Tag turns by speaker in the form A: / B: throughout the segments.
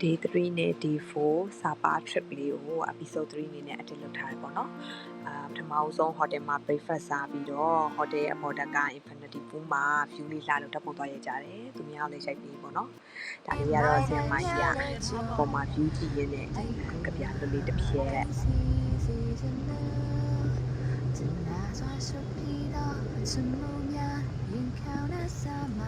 A: day 3နဲ့ day 4စာပါ trip လေးကို episode 3အနေနဲ့အတက်လုပ်ထားတယ်ပေါ့နော်အာပထမဆုံး hotel မှာ breakfast စားပြီးတော့ hotel ရဲ့ border က infinity pool မှာ view လေးလာလို့တက်ပုံသွားရကြတယ်သူများလည်းရိုက်ပြီးပေါ့နော်ဒါလေးကတော့ဆင်မကြီးကပုံမှာ view ကြည့်ရင်းနဲ့ကြပြလေးလေးတစ်ဖြက်
B: 正那在树皮的沉默呀，眼靠那沙漠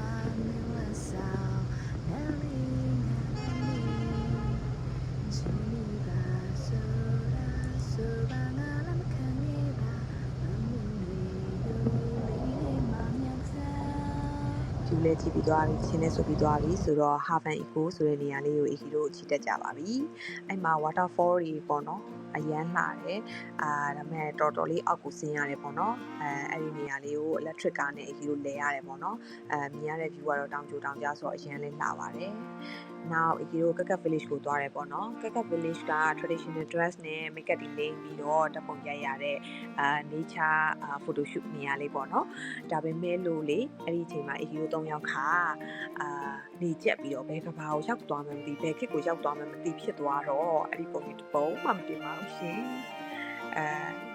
A: View လေးကြည့်ပြီးသွားပြီချင်းနဲ့ဆိုပြီးသွားပြီဆိုတော့ Haven Eco ဆိုတဲ့နေရာလေးကို Aki တို့ချီတက်ကြပါပြီအဲ့မှာ waterfall တွေပေါ့နော် အရန်လာတယ်အာဒါပေမဲ့တော်တော်လေးအောက်ကိုဆင်းရတယ်ပေါ့နော်အဲအဲ့ဒီနေရာလေးကို electric ကားနဲ့ Aki တို့လဲရတယ်ပေါ့နော်အဲမြင်ရတဲ့ view ကတော့တောင်ကျိုတောင်ကျဆိုတော့အရန်လေးလာပါတယ်နောက် Aki တို့ကက်ကက် village ကိုသွားတယ်ပေါ့နော်ကက်ကက် village က traditional dress နဲ့ makeup တွေလိမ့်ပြီးတော့တပ်ပုံရိုက်ရတဲ့အာ nature photo shoot နေရာလေးပေါ့နော်ဒါပေမဲ့လို့လေအဲ့ဒီအချိန်မှာအယူ၃ယောက်ခါအာနေကျက်ပြီးတော့ဘယ်ကဘာကိုရောက်သွားမှမသိဘယ်ခစ်ကိုရောက်သွားမှမသိဖြစ်သွားတော့အဲ့ဒီပုံကြီးတစ်ပုံမှမတင်ပါဘူးရှင်အဲ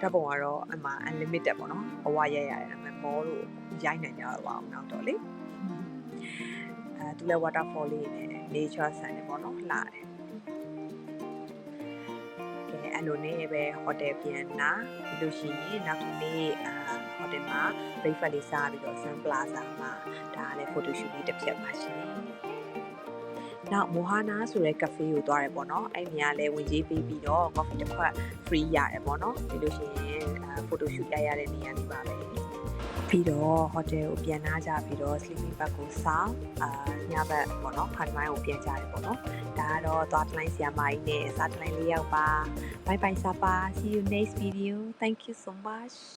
A: ဓာတ်ပုံကတော့အမှ unlimited ပေါ့နော်ဘဝရရရတယ်ဒါပေမဲ့မောလို့ရိုက်နိုင်ကြတော့ပါအောင်နောက်တော့လေအဲသူလည်း waterfall လေးနဲ့ nature ဆန်နေပေါ့နော်လှတယ်ကဲအဲ့လိုနဲ့ပဲ hotel ပြန်လာပြီးလို့ရှိရင်နောက်တစ်နေ့အာ hotel မှာ breakfast လေးစားပြီးတော့ Sun Plaza မှာဒါကလည်း photo shoot လေးတစ်ဖြတ်ပါရှင်။ နောက် Mohana ဆိုတဲ့ cafe ကိုသွားတယ်ပေါ့နော်။အဲ့နေရာလဲဝင်ကြီးပေးပြီးတော့ coffee တစ်ခွက် free ရတယ်ပေါ့နော်။ပြီးလို့ရှိရင်အာ photo shoot ရရတဲ့နေရာလေးပါပဲ။ပြီးတော့ hotel ကိုပြန်လာကြပြီးတော့ sleeping bag ကိုစောင်းအာညဘက်ပေါ့နော်ခါတိုင်းကိုပြန်ကြတယ်ပေါ့နော်။ဒါကတော့သွားတလိုင်းဆီယာမကြီးနဲ့စားတလိုင်းလေးရောက်ပါ။ Bye bye Sapa. See you next video. Thank you so much.